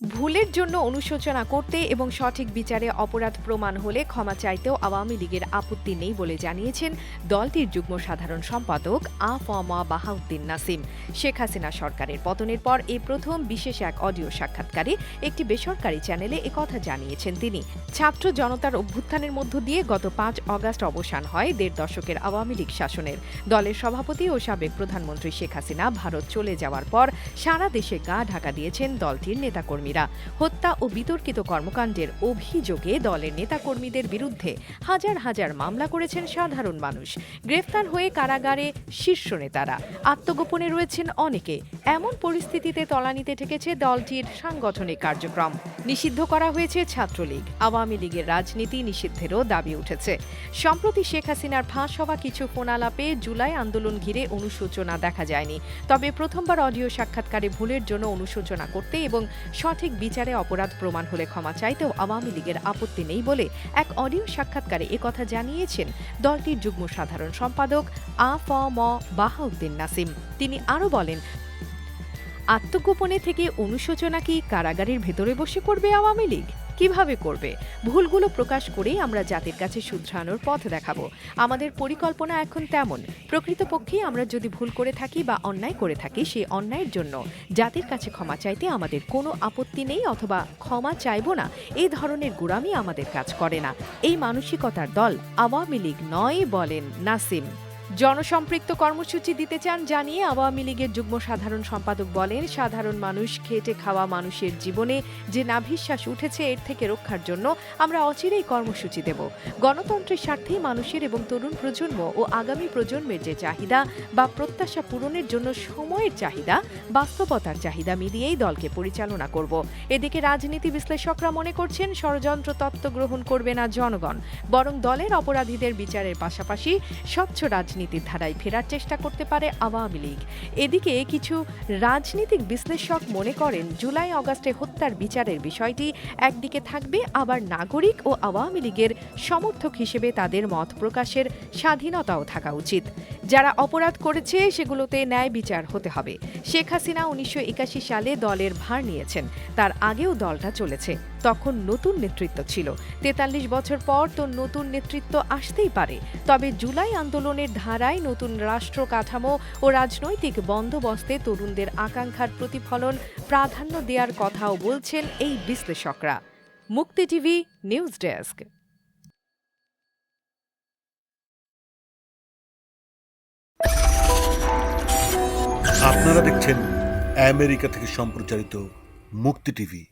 ভুলের জন্য অনুশোচনা করতে এবং সঠিক বিচারে অপরাধ প্রমাণ হলে ক্ষমা চাইতেও আওয়ামী লীগের আপত্তি নেই বলে জানিয়েছেন দলটির যুগ্ম সাধারণ সম্পাদক আ ফমা বাহাউদ্দিন নাসিম। শেখ হাসিনা সরকারের পতনের পর এই প্রথম বিশেষ এক অডিও সাক্ষাৎকারে একটি বেসরকারি চ্যানেলে একথা জানিয়েছেন তিনি। ছাত্র জনতার অভ্যুত্থানের মধ্য দিয়ে গত পাঁচ অগাস্ট অবসান হয় দেড় দশকের আওয়ামী লীগ শাসনের। দলের সভাপতি ও সাবেক প্রধানমন্ত্রী শেখ হাসিনা ভারত চলে যাওয়ার পর সারা দেশে গা ঢাকা দিয়েছেন দলটির নেতাকর্মীরা হত্যা ও বিতর্কিত কর্মকাণ্ডের অভিযোগে দলের নেতাকর্মীদের বিরুদ্ধে হাজার হাজার মামলা করেছেন সাধারণ মানুষ। গ্রেফতার হয়ে কারাগারে শীর্ষ নেতারা। আত্মগোপনে রয়েছেন অনেকে। এমন পরিস্থিতিতে তলানিতে ঠেকেছে দলটির সাংগঠনিক কার্যক্রম। নিষিদ্ধ করা হয়েছে ছাত্রলীগ। আওয়ামী লীগের রাজনীতি নিষিদ্ধেরও দাবি উঠেছে। সম্প্রতি শেখ হাসিনার ফাঁস হওয়া কিছু ফোনালাপে জুলাই আন্দোলন ঘিরে অনুশোচনা দেখা যায়নি। তবে প্রথমবার অডিও সাক্ষাৎকারে ভুলের জন্য অনুশোচনা করতে এবং সঠিক বিচারে অপরাধ প্রমাণ হলে ক্ষমা চাইতেও আওয়ামী লীগের আপত্তি নেই বলে এক অডিও সাক্ষাৎকারে একথা জানিয়েছেন দলটির যুগ্ম সাধারণ সম্পাদক আ ফ ম বাহাউদ্দিন নাসিম। তিনি আরও বলেন, আত্মগোপনে থেকে অনুশোচনা কি কারাগারের ভেতরে বসে করবে আওয়ামী লীগ? কীভাবে করবে? ভুলগুলো প্রকাশ করেই আমরা জাতির কাছে শুধরানোর পথ দেখাবো। আমাদের পরিকল্পনা এখন তেমন, প্রকৃতপক্ষে আমরা যদি ভুল করে থাকি বা অন্যায় করে থাকি সেই অন্যায়ের জন্য, জাতির কাছে ক্ষমা চাইতে আমাদের কোনো আপত্তি নেই অথবা ক্ষমা চাইব না, এই ধরনের গোড়ামি আমাদের কাজ করে না। এই মানসিকতার দল আওয়ামী লীগ নয় বলেন নাসিম। জনসম্পৃক্ত কর্মসূচি দিতে চান জানিয়ে আওয়ামী লীগের যুগ্ম সাধারণ সম্পাদক বলেন, সাধারণ মানুষ খেটে খাওয়া মানুষের জীবনে যে নাভিশ্বাস উঠেছে এর থেকে রক্ষার জন্য আমরা অচিরেই কর্মসূচি দেব। গণতন্ত্রের স্বার্থেই মানুষের এবং তরুণ প্রজন্ম ও আগামী প্রজন্মের যে চাহিদা বা প্রত্যাশা পূরণের জন্য সময়ের চাহিদা, বাস্তবতার চাহিদা মিলিয়েই দলকে পরিচালনা করব। এদিকে রাজনীতি বিশ্লেষকরা মনে করছেন, ষড়যন্ত্র তত্ত্ব গ্রহণ করবে না জনগণ, বরং দলের অপরাধীদের বিচারের পাশাপাশি স্বচ্ছ রাজনীতির ধারায় ফেরার চেষ্টা করতে পারে আওয়ামী লীগ। এদিকে কিছু রাজনীতিক বিশ্লেষক মনে করেন, জুলাই অগাস্টে হত্যার বিচারের বিষয়টি একদিকে থাকবে, আবার নাগরিক ও আওয়ামী লীগের সমর্থক হিসেবে তাদের মত প্রকাশের স্বাধীনতাও থাকা উচিত। যারা অপরাধ করেছে, সেগুলোতে ন্যায় বিচার হতে হবে। শেখ হাসিনা উনিশশো একাশি সালে দলের ভার নিয়েছেন। তার আগেও দলটা চলেছে। তখন নতুন নেতৃত্ব ছিল। তেতাল্লিশ বছর পর তো নতুন নেতৃত্ব আসতেই পারে। তবে জুলাই আন্দোলনের ধারায় নতুন রাষ্ট্র কাঠামো ও রাজনৈতিক বন্দোবস্তে তরুণদের আকাঙ্ক্ষার প্রতিফলন প্রাধান্য দেওয়ার কথাও বলছেন এই বিশ্লেষকরা। মুক্তি টিভি, নিউজ ডেস্ক। আপনারা দেখছেন আমেরিকা থেকে সম্প্রচারিত মুক্তি টিভি।